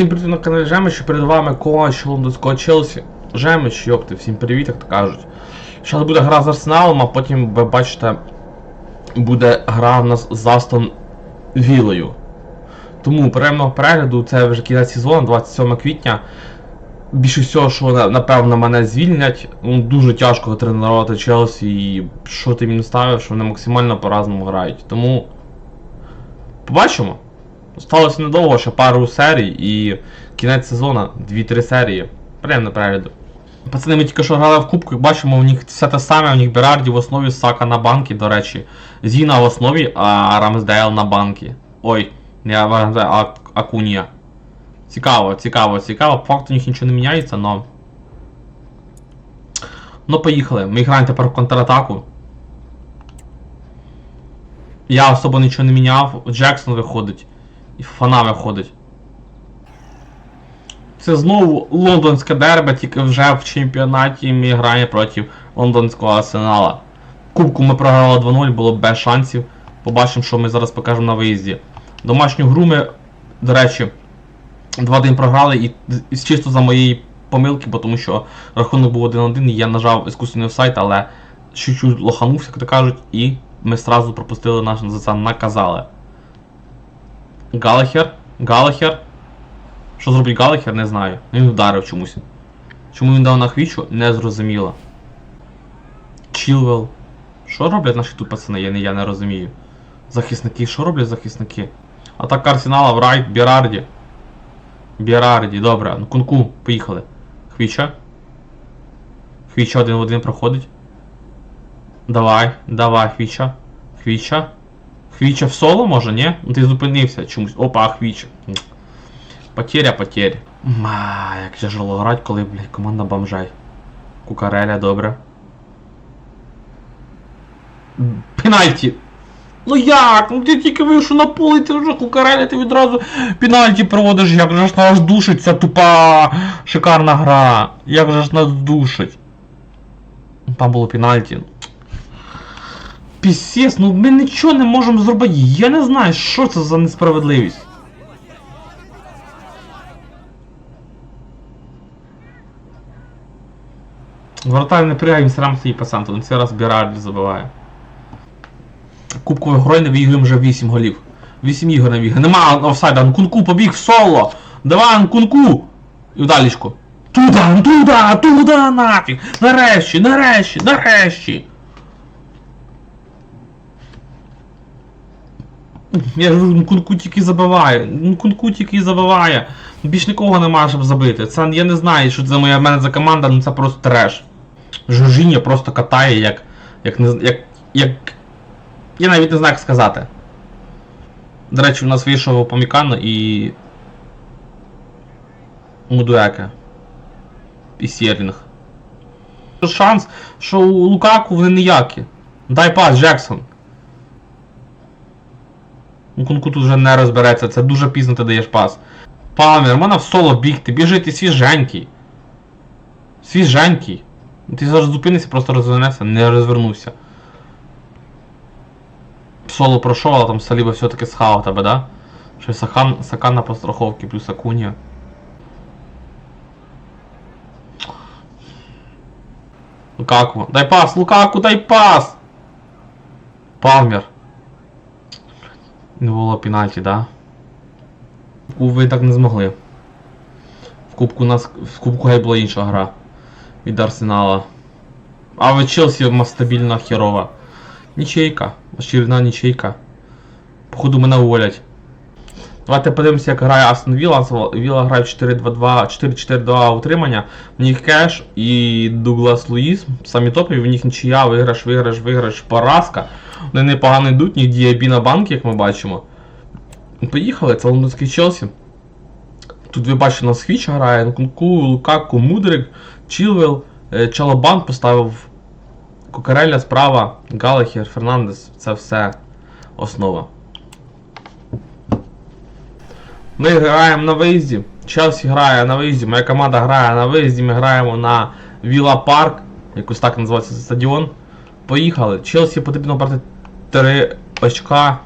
Всім привіт на каналі Жемич, перед вами коач лондонського Челсі. Жемич, йопти, всім привіт, як то кажуть. Зараз буде гра з Арсеналом, а потім, ви бачите, буде гра в нас з Астон Вілою. Тому приємного перегляду, це вже кінець сезону, 27 квітня. Більше всього, що напевно мене звільнять. Ну, дуже тяжко тренувати Челсі і що ти мені ставив, що вони максимально по-разному грають. Тому побачимо. Осталося недовго, ще пару серій і кінець сезону, 2-3 серії. Приємно перегляду. Пацани, ми тільки що грали в кубку, як бачимо, у них все те саме, у них Берарді в основі, Сака на банки, до речі. Зіна в основі, а Рамсдейл на банки. Ой, не Рамсдейл, а Акунія. Цікаво, цікаво, цікаво. По факту у них нічого не міняється, но. Ну, поїхали. Ми граємо тепер в контратаку. Я особо нічого не міняв. Джексон виходить. І Фана виходить. Це знову лондонське дербе, тільки вже в чемпіонаті ми граємо проти лондонського арсенала. Кубку ми програли 2-0, було без шансів. Побачимо, що ми зараз покажемо на виїзді. Домашню гру ми, до речі, 2-1 програли і, і чисто за моєї помилки, бо тому що рахунок був 1-1 і я нажав іскусний офсайт, але чуть-чуть лоханувся, як то кажуть, і ми сразу пропустили наш за це наказали. Галахер? Галахер? Що зробить Галахер, не знаю. Він вдарив чомусь. Чому він дав на хвічу, не зрозуміло. Чілвел. Що роблять наші тут пацани, я не, я не розумію. Захисники, що роблять захисники? Атака Арсенала в райт, Бірарді. Бірарді, добре. Ну кунку, поїхали. Хвіча. Хвіча один в один проходить. Давай, давай, Хвіча. Хвіча. Хвіча в соло може, ні? Ну ти зупинився чомусь. Опа, Хвіча. Потеря, потеря. Ма, як тяжело грати, коли, блядь, команда бомжай. Кукареля, добре. Пенальті. Ну як? Ну ти тільки вийшов на поле, ти вже кукареля, ти відразу пенальті проводиш, як же ж нас душить ця тупа шикарна гра. Як же ж нас душить. Там було пенальті. Пісєс, ну ми нічого не можемо зробити. Я не знаю, що це за несправедливість. Вратарь не пригає, він сам стоїть пацан, то на цей раз Бірарді забиває. Кубкової грою не виіграємо вже 8 голів. 8 ігор не виграємо. Нема офсайда, Нкунку побіг в соло! Давай, Нкунку! І вдалічку. Туда, туда, туда нафіг! Нарешті, нарешті, нарешті! Я ж говорю, Нкунку тільки забиває. Нкунку тільки забиває. Більш нікого немає, щоб забити. Це я не знаю, що це моя в мене за команда, ну це просто треш. Жужіння просто катає, як. як не як. як. Я навіть не знаю, як сказати. До речі, у нас вийшов Помікано і. Мудуеке. І Сєрлінг. Шанс, що у Лукаку вони ніякі. Дай пас, Джексон. Кунку тут вже не розбереться, це дуже пізно ти даєш пас. Палмер, можна в соло бігти, біжи, ти свіженький. Свіженький. Ти зараз зупинишся, просто розвернешся, не розвернувся. Соло пройшов, але там Саліба все-таки схавав тебе, да? Що Сахан, Сакан на постраховці плюс Акунія. Лукаку, дай пас, Лукаку, дай пас! Палмер. Не було пенальті, да? Ви так не змогли. В кубку нас в кубку гай була інша гра від Арсенала. А в Челсі у нас стабільна херова. Нічейка. Очередна нічейка. Походу мене уволять. Давайте подивимося, як грає Астон Вілла. Вілла грає в 4-2-2, 4-4-2 утримання. В них Кеш і Дуглас Луїс. Самі топові, в них нічия, виграш, виграш, виграш, поразка. Вони непогано йдуть, в них на банки, як ми бачимо. Поїхали, це лондонський Челсі. Тут ви бачите, у нас Хвіч грає, Нкунку, Лукаку, Мудрик, Чілвел, е, Чалобан поставив Кукареля справа, Галахер, Фернандес, це все основа. Ми граємо на виїзді. Челсі грає на виїзді, моя команда грає на виїзді, ми граємо на Віла Парк, якось так називається стадіон. Поїхали. Челсі потрібно брати 3 очка.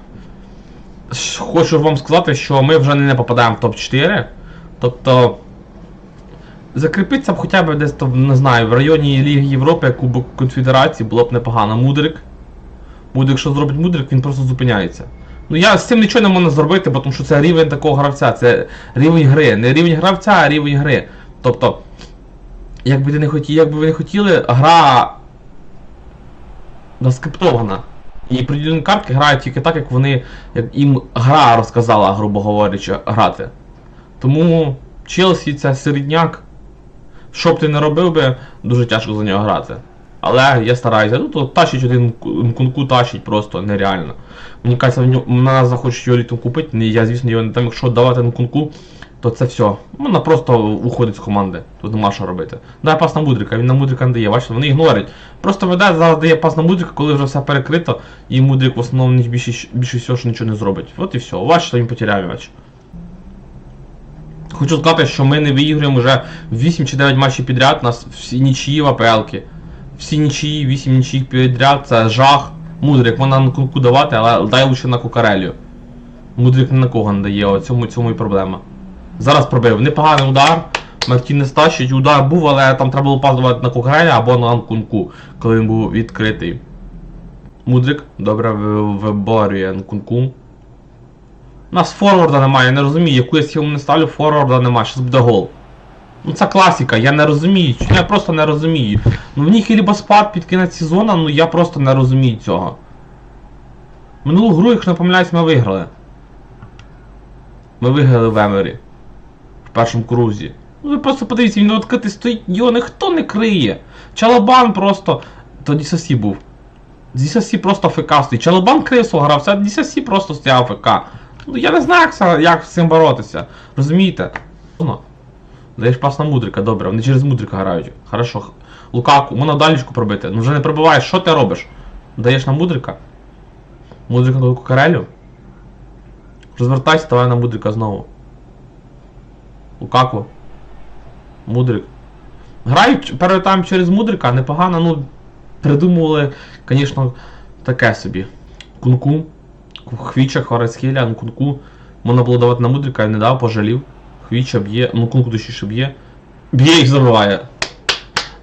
Хочу вам сказати, що ми вже не попадаємо в топ-4. Тобто. Закріпитися б хоча б десь не знаю, в районі Ліги Європи, Кубок Конфедерації було б непогано. Мудрик. Мудрик, що зробить Мудрик, він просто зупиняється. Ну я з цим нічого не можу зробити, бо тому що це рівень такого гравця, це рівень гри. Не рівень гравця, а рівень гри. Тобто, як би ти не хотіли, як би ви не хотіли, гра заскриптована. І приділені картки грають тільки так, як вони, як їм гра розказала, грубо говорячи, грати. Тому Челсі це середняк. Що б ти не робив би, дуже тяжко за нього грати. Але я стараюся. Ну то тащить один кунку тащить просто нереально. Мені кажеться, в нього- на нас захочуть його літом купити. Я, звісно, його не там, якщо давати на кунку, то це все. Вона просто уходить з команди. Тут нема що робити. Дай пас на мудрика, він на мудрика не дає, бачите, вони ігнорять. Просто веде, зараз дає пас на мудрика, коли вже все перекрито, і мудрик в основному більше, більше всього що нічого не зробить. От і все. Бачите, він потеряв м'яч. Хочу сказати, що ми не виіграємо вже 8 чи 9 матчів підряд, у нас всі нічиї в АПЛки. Всі нічиї, 8 нічиїх підряд, це жах. Мудрик, можна на кулку давати, але дай лише на кукарелю. Мудрик ні на кого не дає, о, цьому, цьому і проблема. Зараз пробив. Непоганий удар. Мартінес тащить, удар був, але там треба було пас давати на кукареля або на Анкунку, коли він був відкритий. Мудрик добре ви- виборює Анкунку. У нас форварда немає, я не розумію, яку я схему не ставлю, форварда немає, щас буде гол. Ну це класика, я не розумію. Я просто не розумію. Ну в них либо спад під кінець сезону, ну я просто не розумію цього. Минулу гру, якщо не помиляюсь, ми виграли. Ми виграли в Емері. В першому крузі. Ну ви просто подивіться, він відкритий стоїть, його ніхто не криє. Чалабан просто. То Дісасі був. Дісасі просто ФК стоїть. Чалабан криє свого гравця, а Дісасі просто стояв ФК. Ну я не знаю, як, як з цим боротися. Розумієте? Даєш пас на мудрика, добре, вони через мудрика грають. Хорошо. Лукаку, можна дальничку пробити. Ну вже не пробиваєш, що ти робиш? Даєш на мудрика? Мудрика на Карелю? Розвертайся, давай на мудрика знову. Лукаку. Мудрик. Грають перший тайм через мудрика, непогано, ну. Придумували, звісно, таке собі. Кунку. Хвіча, Хорецхіля, ну кунку. Можна було давати на мудрика, я не дав, пожалів. Хвіча б'є, ну кунку точніше б'є. Б'є і забиває.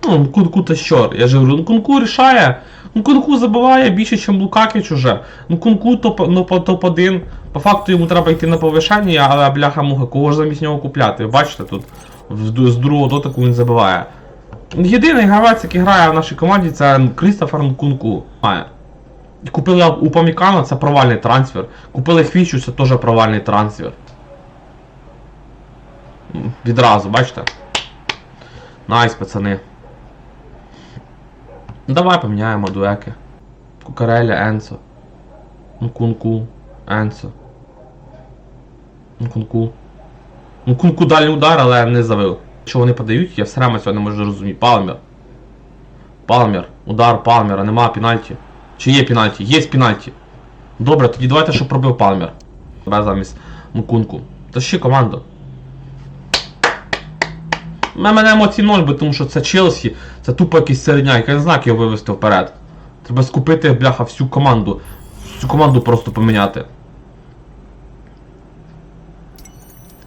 Ну, кунку та щор. Я ж говорю, ну кунку рішає. Ну кунку забиває більше, ніж Лукакіч уже. Ну кунку топ, ну, по топ-1. По факту йому треба йти на повишення, але бляха муха, кого ж замість нього купляти? Бачите тут, з другого дотику він забиває. Єдиний гравець, який грає в нашій команді, це Крістофер Нкунку. Купили у Памікана, це провальний трансфер. Купили Хвічу, це теж провальний трансфер. Відразу, бачите? Найс, пацани. Давай поміняємо дуеки. Кукареля, Енсо. Нкунку, Енсо. Нкунку. Нкунку дальній удар, але не завив. Що вони подають, я все время цього не можу розуміти. Палмер. Палмер. Удар Палмера, нема пенальті. Чи є пенальті? Є пенальті. Добре, тоді давайте, щоб пробив Палмер. Тебе замість Мукунку. Тащи команду. У мене емоцій ноль, бо тому що це Челсі, це тупо якийсь середняк, я не знаю, як його вивести вперед. Треба скупити, бляха, всю команду. Всю команду просто поміняти.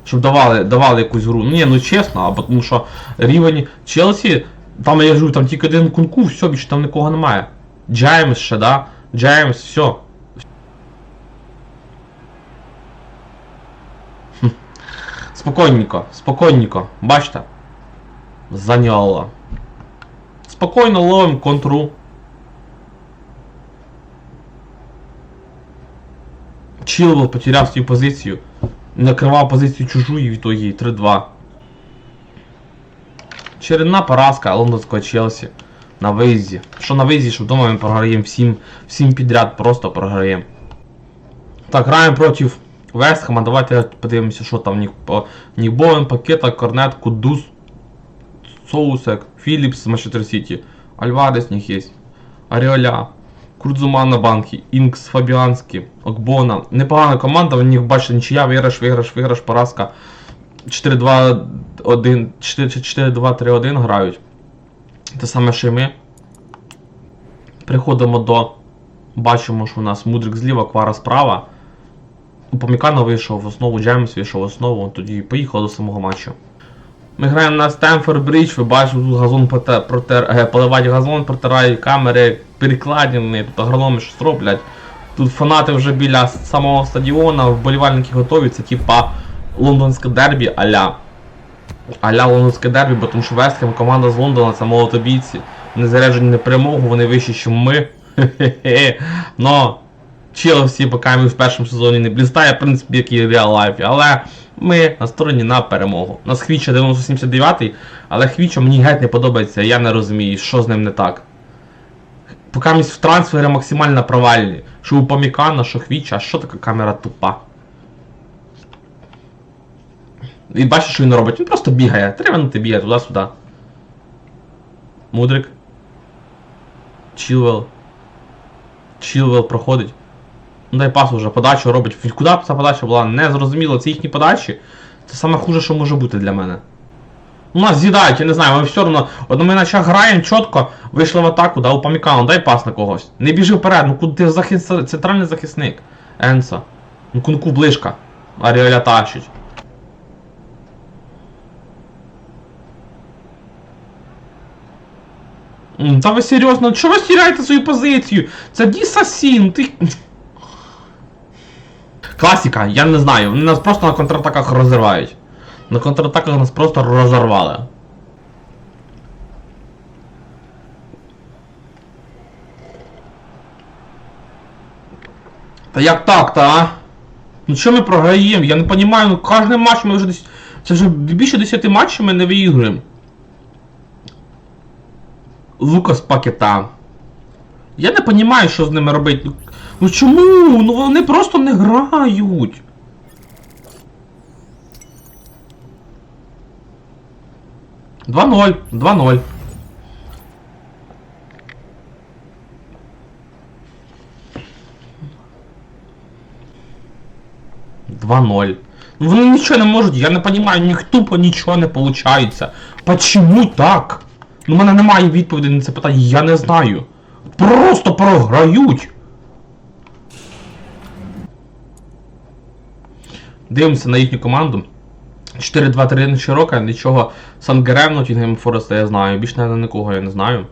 Щоб давали, давали якусь гру. Ну ні, ну чесно, а бо тому що рівень Челсі, там я живу, там тільки один кунку, все, більше там нікого немає. Джеймс ще, да? Джеймс, все. Хм. Спокійненько, спокійненько, бачите? Заняло. Спокійно ловимо контру. Чилвел потеряв свою позицію. Накривав позицію чужу і в ітогі 3-2. Чередна поразка лондонського Челсі. На виїзді. Що на виїзді, що вдома ми програємо всім, всім підряд, просто програємо. Так, граємо проти Вестхема. Давайте подивимося, що там Боуен, Пакета, Корнет, Кудус, Соусек, Філіпс Манчестер Сіті, Альвадес в них є, Аріоля, Курдзуман на банки, Інкс, Фабіанський, Окбона. Непогана команда, в них бачите, нічия, виграш, виграш, виграш, поразка. 4-2-1, 4-2-3-1 грають. Те саме, що і ми. Приходимо до. Бачимо, що у нас Мудрик зліва, Квара справа. Помікана вийшов в основу, Джеймс вийшов в основу, тоді поїхали до самого матчу. Ми граємо на Стемфорд Бридж, ви бачите, тут газон проте, протер, е, поливають газон, протирають камери, перекладини, тут агрономи щось роблять. Тут фанати вже біля самого стадіона, вболівальники готові, це типа лондонське дербі аля. Аля лондонське дербі, бо тому що Вестхем команда з Лондона, це молотобійці. Вони заряджені на перемогу, вони вищі, ніж ми. Хе-хе-хе. Но Челсі, поки ми в першому сезоні не блістає, в принципі, як і реал лайфі, але ми на стороні на перемогу. У нас Хвіча 979, але Хвіча мені геть не подобається, я не розумію, що з ним не так. Поки в трансфери максимально провальні. Що у Памікана, що Хвіча, а що така камера тупа? І бачиш, що він робить? Він просто бігає. Три минути бігає туди-сюди. Мудрик. Чілвел. Чілвел проходить. Ну дай пас уже, подачу робить. Куди б ця подача була? Не зрозуміло, це їхні подачі. Це саме хуже, що може бути для мене. У нас з'їдають, я не знаю, ми все одно. От ми наче граємо чітко, вийшли в атаку, да, у дай пас на когось. Не біжи вперед, ну куди ти захис... центральний захисник. Енса. Ну кунку ближка. Аріоля тащить. Та ви серйозно, чого ви стираєте свою позицію? Це Дісасі, ну ти. Класіка, я не знаю, вони нас просто на контратаках розривають. На контратаках нас просто розорвали. Та як так-то, а? Ну що ми програємо? Я не розумію, ну кожен матч ми вже десь. Це вже більше 10 матчів ми не виіграємо. Лукас Пакета. Я не розумію, що з ними робити. Ну, чому? Ну вони просто не грають. Два ноль, два ноль. Два ноль. Ну вони нічого не можуть, я не розумію, них тупо нічого не виходить. Почему так? Ну, в мене немає відповіді на це питання, я не знаю. Просто програють. Дивимося на їхню команду. 4-2-3 широка, нічого. Сангерем, Нотінгем Фореста я знаю. Більше навіть нікого я не знаю.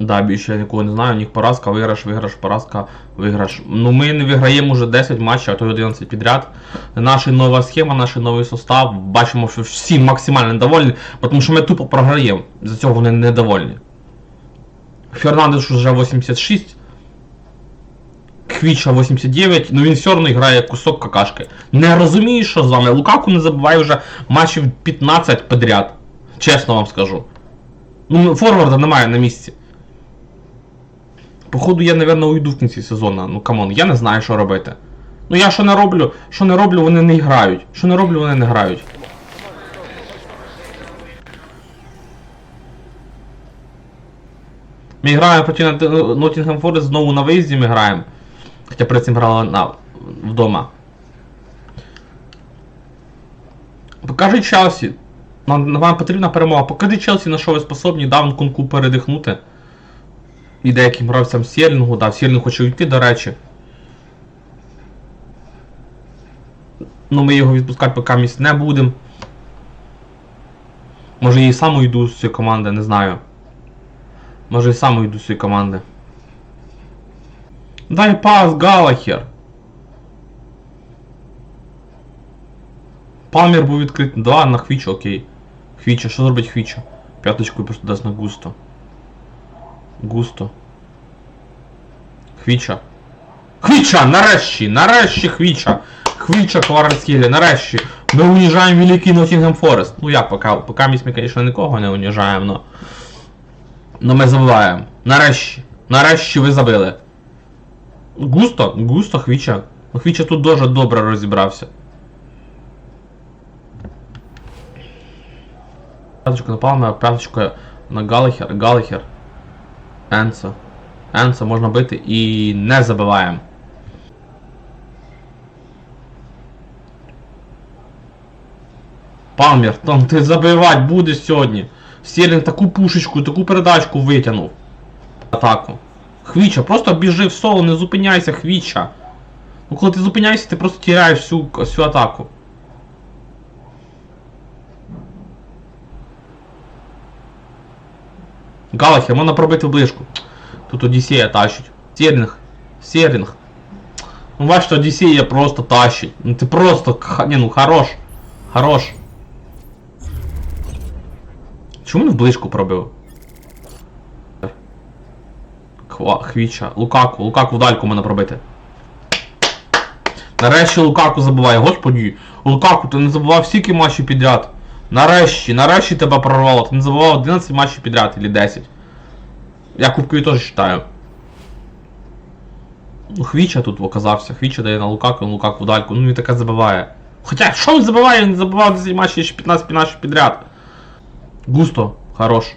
Да, більше я нікого не знаю. У них поразка, виграш, виграш, поразка, виграш. Ну ми не виграємо вже 10 матчів, а то й 11 підряд. Наша нова схема, наш новий состав. Бачимо, що всі максимально недовольні, тому що ми тупо програємо. За цього вони недовольні. Фернандеш вже 86. Квіча 89, ну він все одно грає кусок какашки. Не розумію, що з вами. Лукаку не забуває вже матчів 15 подряд. Чесно вам скажу. Ну, форварда немає на місці. Походу, я, напевно, уйду в кінці сезону. Ну камон, я не знаю, що робити. Ну я що не роблю, що не роблю, вони не грають. Що не роблю, вони не грають. Ми граємо проти Nottingham Forest знову на виїзді ми граємо. Хоча перед цим грали на, вдома. Покажи Челсі. Нам, вам потрібна перемога. Покажи Челсі, на що ви способні, дав кунку передихнути. І деяким гравцям Сєрлінгу, да, Сєрлінг хоче йти, до речі. Ну ми його відпускати поки місць не будемо. Може я і сам уйду з цієї команди, не знаю. Може і сам уйду з цієї команди. Дай пас, Галахер. Палмер був відкритий. Да, на Хвічу, окей. Хвіча, що зробить Хвіча? П'яточку просто дасть на Густо. Густо. Хвіча. Хвіча! Нарешті! Нарешті Хвіча! Хвіча Кварацхілі, нарешті! Ми уніжаємо великий Ноттінгем Форест. Ну як, поки, поки ми, звісно, нікого не уніжаємо, но... Но ми забуваємо. Нарешті. Нарешті ви забили. Густо, густо Хвіча. Хвіча тут дуже добре розібрався. П'яточку на Палме, п'яточку на Галахер, Галахер. Енсо. Енсо можна бити і не забиваємо. Палмер, там ти забивати будеш сьогодні. Стерлінг таку пушечку, таку передачку витягнув. Атаку. Хвіча, просто біжи в соло, не зупиняйся, Хвіча. Ну коли ти зупиняєшся, ти просто тіряєш всю, всю атаку. Галахер, можна пробити в ближку. Тут Одіссея тащить. Серлінг. Серлінг. Ну бачите, Одіссея просто тащить. Ну ти просто. х- Не, ну хорош. Хорош. Чому не в ближку пробив? Хва, хвіча. Лукаку, Лукаку в дальку мене пробити. Нарешті Лукаку забиває. Господі, Лукаку, ти не забував стільки матчів підряд. Нарешті, нарешті тебе прорвало. Ти не забував 11 матчів підряд, или 10. Я кубкові теж читаю. Ну, Хвіча тут оказався. Хвіча дає на Лукаку, на Лукаку в дальку. Ну він таке забиває. Хоча, що він забиває? Він забивав 10 матчів ще 15 матчів підряд. Густо, хорош.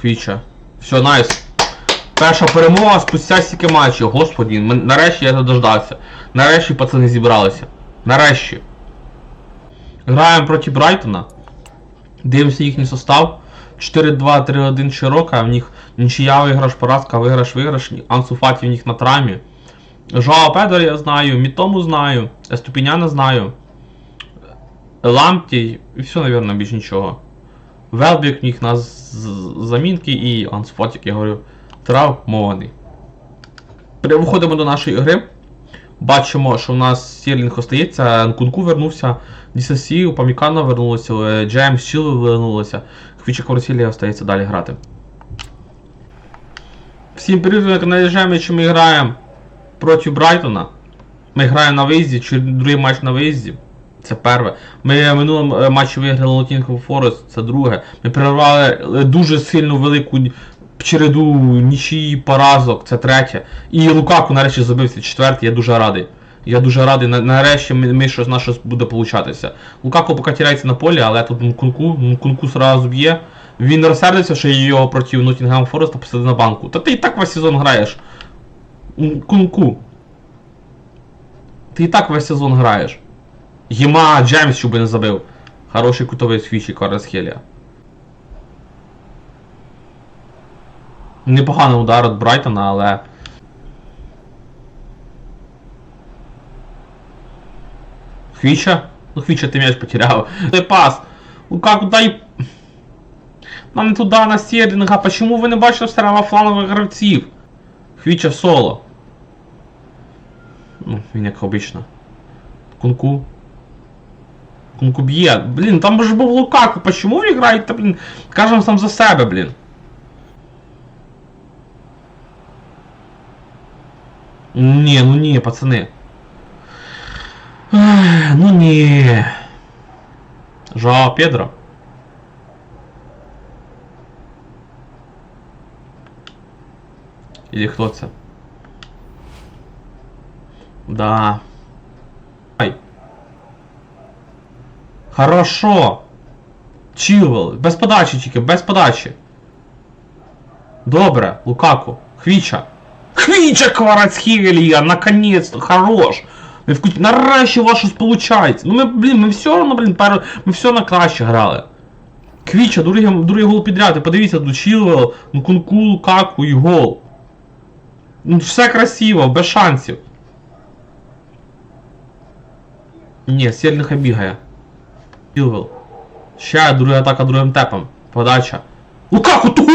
Хвіча. Все, найс. Перша перемога спустя стільки матчів. Господі, нарешті я дождався. Нарешті пацани зібралися. Нарешті. Граємо проти Брайтона. Дивимося їхній состав. 4-2-3-1 широка, в них нічия виграш, поразка, виграш, виграш. Ансу Фаті в них на травмі. Жоао Педро я знаю, Мітому знаю, Еступіняна знаю. Ламптій, і все, наверное, більш нічого. Велбік в них на замінки і Ансуфаті, як я говорю, травмований. Переходимо до нашої гри. Бачимо, що у нас Сєрлінг остається, Нкунку вернувся, DCC, Памікано вернулося, е, Джеймс Чіл вернулося, Хвіча Кварсілія остається далі грати. Всім привіт, як наїжджаємо, що ми граємо проти Брайтона. Ми граємо на виїзді, чи другий матч на виїзді. Це перше. Ми в минулому е, матчі виграли Нотінгем Форест, це друге. Ми перервали е, дуже сильну велику череду нічиї поразок, це третє. І Лукаку нарешті забився четвертий, я дуже радий. Я дуже радий, нарешті ми, щось на щось буде получатися. Лукаку поки тіряється на полі, але тут Нкунку, Нкунку сразу б'є. Він розсердився, що його проти Ноттінгем Фореста посадили на банку. Та ти і так весь сезон граєш. Нкунку. Ти і так весь сезон граєш. Єма Джеймс, щоб не забив. Хороший кутовий свічі Карасхелія. Непоганий удар від Брайтона, але. Хвіча? Ну Хвіча ти м'яч потеряв. Дай пас. Лукаку дай. Нам не туди на Сєрлінга. Почему ви не бачите все одно флангових гравців? Хвіча соло. Ну, він як обично. Кунку. Кунку б'є. Блін, там же був Лукаку. Почему ви граєте, блін? Кажемо сам за себе, блін. Не, ну не, пацаны. Ах, Ну не. Жао Педро. Или кто це? Да. Ай. Хорошо. Чилвел. Без подачі тільки, без подачі. Добре, Лукаку. Хвіча. Хвіча Кварацхевелія, наконец-то, хорош. Нарешті у вас щось получається. Ну ми, блін, ми все одно, блін, перо... ми все на краще грали. Квіча, другий, другий гол підряд, і подивіться, тут Чілвел, Нкунку, Лукаку і гол. Ну все красиво, без шансів. Ні, Сєльниха бігає. Чілвел. Ще друга атака другим тепом. Подача. Лукаку! Ту!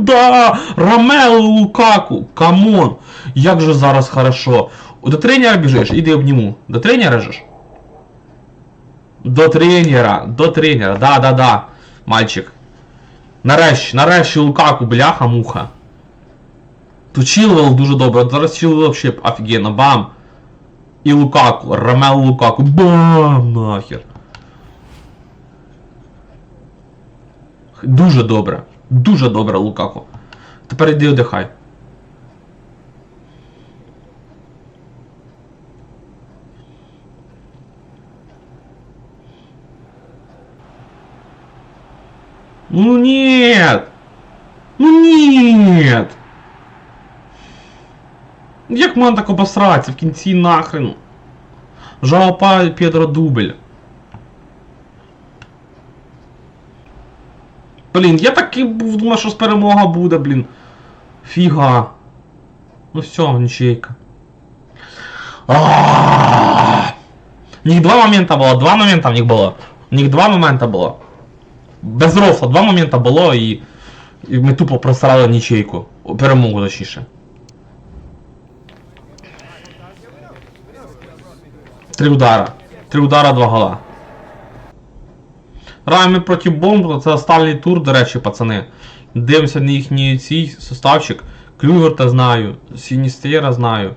Да! Ромео Лукаку! Камон! Як же зараз хорошо. До тренера біжиш, іди обніму. До тренера же ж? До тренера, до тренера, да, да, да, мальчик. Нарешті, нарешті Лукаку, бляха, муха. Тут Чілвел дуже добре, зараз Чілвел вообще офігенно, бам. І Лукаку, Ромео Лукаку, бам, нахер. Дуже добре. Дуже добре, Лукаку. Тепер іди одихай. Ну нет! Ну нет! Як можна так обосратися в кінці нахрен? Жаопа Педро дубль. Блін, я так і був думав, що з перемога буде, блін. Фіга. Ну все, нічейка. У них два момента було, два момента в них було. У них два момента було. Без рофла, два момента було і, і ми тупо просрали нічейку. Перемогу точніше. Три удара. Три удара, два гола. Граємо проти бомб, це останній тур, до речі, пацани. Дивимося на їхній цій составчик. Клюверта знаю, Сіністера знаю.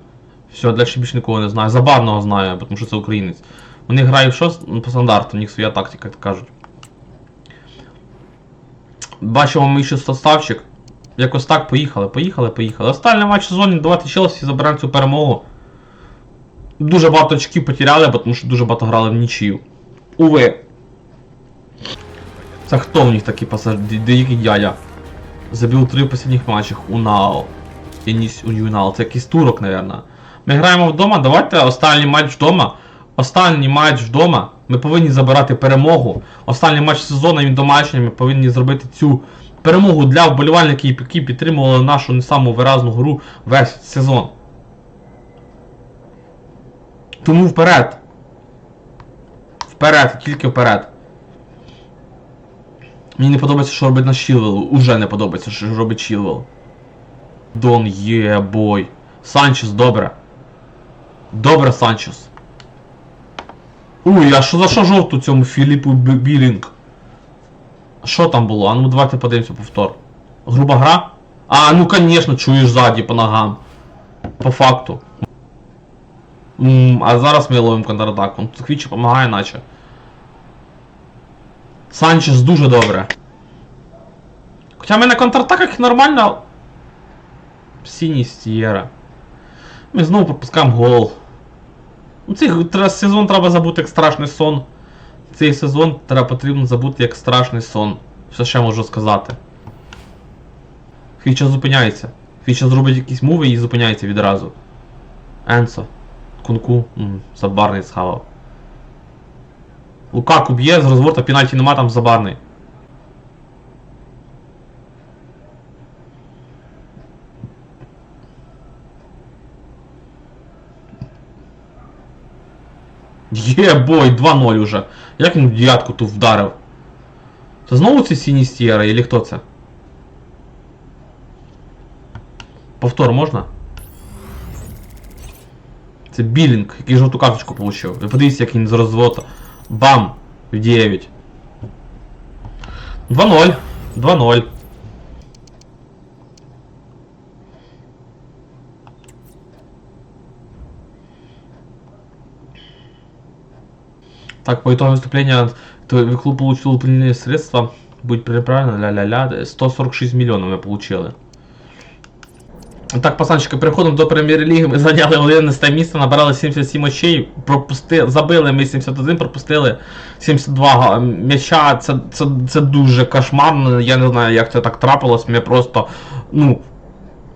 Все, далі більше нікого не знаю. Забарного знаю, тому що це українець. Вони грають що? Ну, по стандарту, у них своя тактика, як кажуть. Бачимо ми ще составчик. Якось так поїхали, поїхали, поїхали. Останній матч сезону, давайте Челсі заберемо цю перемогу. Дуже багато очків потеряли, тому що дуже багато грали в нічию. Уви. Це хто в них такий пасаж? Деякий дядя. Забив три в останніх матчах. Унао. Еніс Юнал. Це якийсь турок, напевно. Ми граємо вдома, давайте останній матч вдома. Останній матч вдома. Ми повинні забирати перемогу. Останній матч сезону він домашній. Ми повинні зробити цю перемогу для вболівальників, які підтримували нашу не саму виразну гру весь сезон. Тому вперед. Вперед, тільки вперед. Мені не подобається, що робить наш Чілвел. Уже не подобається, що робить Чілвел. Дон є бой. Санчес, добре. Добре, Санчес. Уй, а що за що жовту цьому Філіпу Білінг? Що там було? А ну давайте подивимося повтор. Груба гра? А, ну конечно, чуєш ззаді по ногам. По факту. М, а зараз ми ловимо контратаку. Тут Квічі допомагає наче. Санчес дуже добре. Хоча ми на контратаках нормально. Сіній стієра. Ми знову пропускаємо гол. Цей сезон треба забути як страшний сон. Цей сезон треба потрібно забути як страшний сон. Все ще можу сказати. Фіча зупиняється. Фіча зробить якісь мови і зупиняється відразу. Енсо. Кунку. Забарний схавав. Лукаку б'є з розворота пенальті нема там забарний. Є бой, 2-0 уже. Як він в дев'ятку тут вдарив? Це знову ці сіні стієра, или хто це? Повтор можна? Це Білінг, який жовту карточку получив. Ви подивіться, як він з розвота. Бам! В 9. 2-0. 2-0. Так, по итогам выступления то клуб получил выполненные средства. Будет переправлено, ля-ля-ля. 146 миллионов мы получили. Так, пацанчики, переходимо до прем'єр-ліги. Ми зайняли 11 місце, набрали 77 очей, пропусти... забили ми 71, пропустили 72 м'яча. Це, це, це дуже кошмарно. Я не знаю, як це так трапилось. Ми просто. Ну.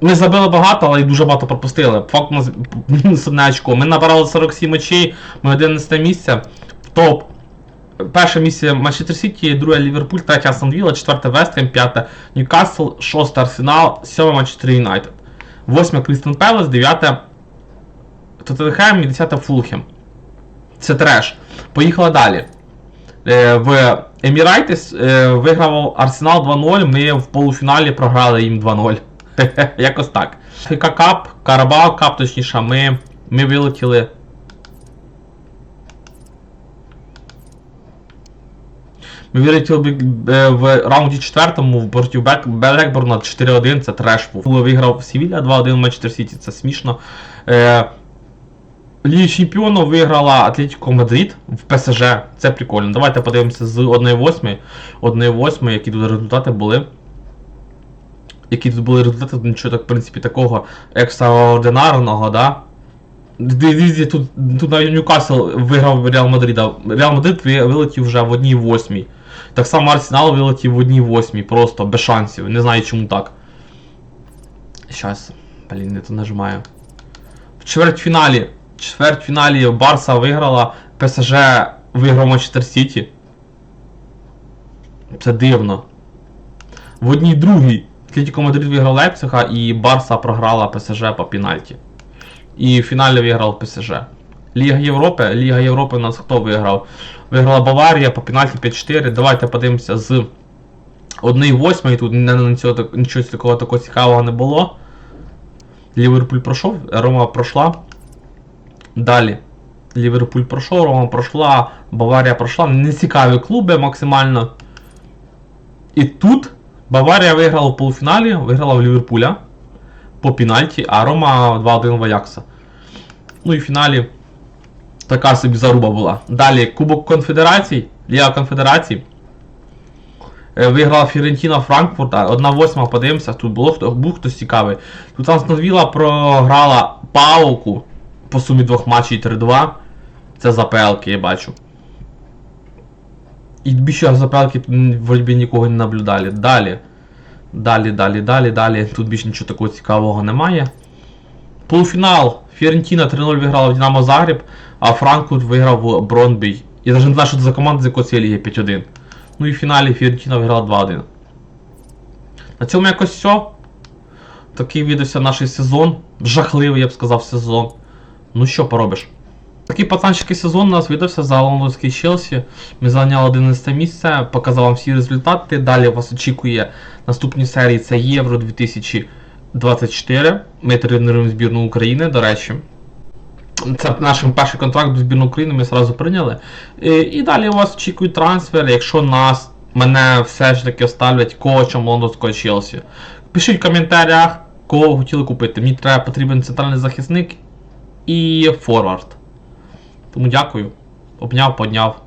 Ми забили багато, але й дуже багато пропустили. Факт нас мінус одне очко. Ми набрали 47 очей, ми 11 місце. Топ. Перше місце Манчестер Сіті, друге Ліверпуль, третє Астон Вілла, четверте Вестхем, п'яте Ньюкасл, шосте Арсенал, сьоме Манчестер Юнайтед. Восьме Крістен Пелес, 9 Тоттенхем і десяте Фулхем. Це треш. Поїхали далі. Е, в Емірайтес е, виграв Арсенал 2-0, ми в полуфіналі програли їм 2-0. Якось так. Кап, Карабао Кап, точніше, ми, ми вилетіли. Ми вилетіли е, в раунді четвертому проти Бек- Блекборна 4-1, це треш був. Виграв Севілля 2-1 Манчестер Сіті, це смішно. Е, Ліги Чемпіонів виграла Атлетико Мадрид в ПСЖ. Це прикольно. Давайте подивимося з 1-8. 1-8, які тут результати були. Які тут були результати, нічого так, в принципі, такого екстраординарного, да? Дивіться, тут, тут навіть Ньюкасл виграв Реал Мадрида. Реал Мадрид вилетів вже в 1-8. Так само Арсенал вилетів в 1-8, просто без шансів. Не знаю чому так. Щас. Блін, не то нажимаю. В чвертьфіналі. В чвертьфіналі Барса виграла, ПСЖ виграв Манчестер Сіті. Це дивно. В одній другій Атлетико Мадрид виграв Лейпцига і Барса програла ПСЖ по пенальті. І в фіналі виграв ПСЖ. Ліга Європи. Ліга Європи у нас хто виграв? Виграла Баварія по пенальті 5-4. Давайте подивимося з 1-8. Тут нічого, нічого такого, такого цікавого не було. Ліверпуль пройшов, Рома пройшла. Далі. Ліверпуль пройшов, Рома пройшла, Баварія пройшла. Нецікаві клуби максимально. І тут Баварія виграла в полуфіналі, виграла в Ліверпуля по пенальті, а Рома 2-1 в Аякса. Ну і в фіналі така собі заруба була. Далі Кубок Конфедерацій, Ліга Конфедерацій. Е, Виграла Фірентіна Франкфурта, 1-8, подивимося, тут було хто, був хтось цікавий. Тут Астон Вілла програла Пауку по сумі двох матчів 3-2. Це за ПЛки, я бачу. І більше за ПЛки м, вроді нікого не наблюдали. Далі. Далі, далі, далі, далі. Тут більше нічого такого цікавого немає. Полуфінал. Фіорентіна 3-0 виграла в Динамо Загреб, а Франкфурт виграв в Бронбій. Я навіть не знаю, що це за команда, з якої цієї ліги 5-1. Ну і в фіналі Фіорентіна виграла 2-1. На цьому якось все. Такий видався наш сезон. Жахливий, я б сказав, сезон. Ну що поробиш? Такий пацанчикий сезон у нас видався за лондонський Челсі. Ми зайняли 11 місце, показав вам всі результати. Далі вас очікує наступні серії це Євро 2024. Ми тренуємо збірну України, до речі. Це наш перший контракт в збірну України, ми одразу прийняли. І, далі вас очікує трансфер, якщо нас мене все ж таки оставлять коучем лондонського Челсі. Пишіть в коментарях, кого хотіли купити. Мені треба потрібен центральний захисник і форвард. Тому дякую. Обняв, подняв.